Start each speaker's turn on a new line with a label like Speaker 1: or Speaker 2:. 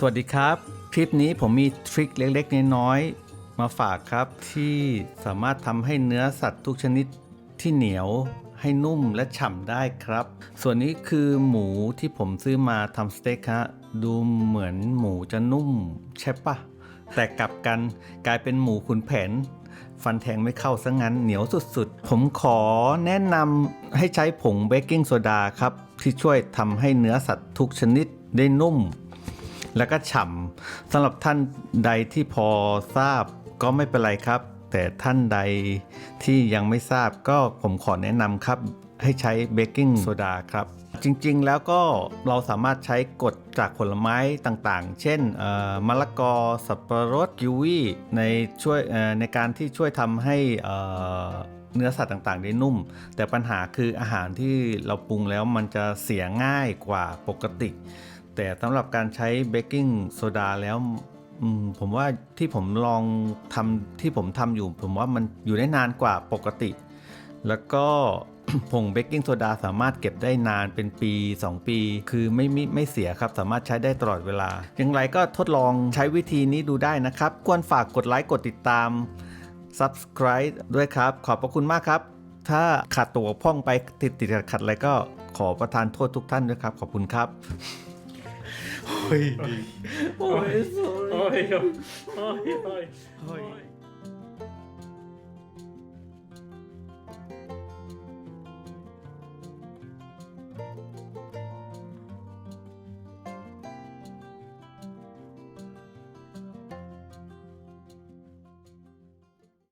Speaker 1: สวัสดีครับ คลิปนี้ผมมีทริคเล็กๆ น้อยๆมาฝากครับที่สามารถทำให้เนื้อสัตว์ทุกชนิดที่เหนียวให้นุ่มและฉ่ำได้ครับ ส่วนนี้คือหมูที่ผมซื้อมาทำสเต็กฮะดูเหมือนหมูจะนุ่มใช่ปะแต่กลับกันกลายเป็นหมูขุนแผน ฟันแทงไม่เข้าซะงั้นเหนียวสุดๆ ผมขอแนะนำให้ใช้ผงเบกกิ้งโซดาครับ ที่ช่วยทำให้เนื้อสัตว์ทุกชนิดได้นุ่ม แล้วก็ฉ่ำสำหรับท่านใดที่พอทราบก็ไม่เป็นไรครับ แต่ท่านใดที่ยังไม่ทราบก็ผมขอแนะนำครับให้ใช้เบกกิ้งโซดาครับ จริงๆแล้วก็เราสามารถใช้กดจากผลไม้ต่างๆ เช่นมะละกอ สับปะรดกิวีในช่วยในการที่ช่วยทำให้เนื้อสัตว์ต่างๆ ได้นุ่ม แต่ปัญหาคืออาหารที่เราปรุงแล้วมันจะเสียง่ายกว่าปกติ แต่สำหรับการใช้เบกกิ้งโซดาแล้วมผมว่าที่ผมลองทำที่ผมทำอยู่ ผมว่ามันอยู่ได้นานกว่าปกติ แล้วก็ผงเบกกิ้งโซดาสามารถเก็บได้นานเป็นปี 2 ปี คือไม่ไม่ไม่เสียครับ สามารถใช้ได้ตลอดเวลา อย่างไรก็ทดลองใช้วิธีนี้ดูได้นะครับ ควรฝากกดไลค์กดติดตาม subscribe ด้วยครับ ขอบพระคุณมากครับ ถ้าขาดตัวพ่องไปติดติดขัดขัดอะไรก็ขอประทานโทษทุกท่านด้วยครับ ขอบคุณครับ โอ้ยโอ้ย
Speaker 2: โอ้ยโอ้ยโอ้ยโอ้ย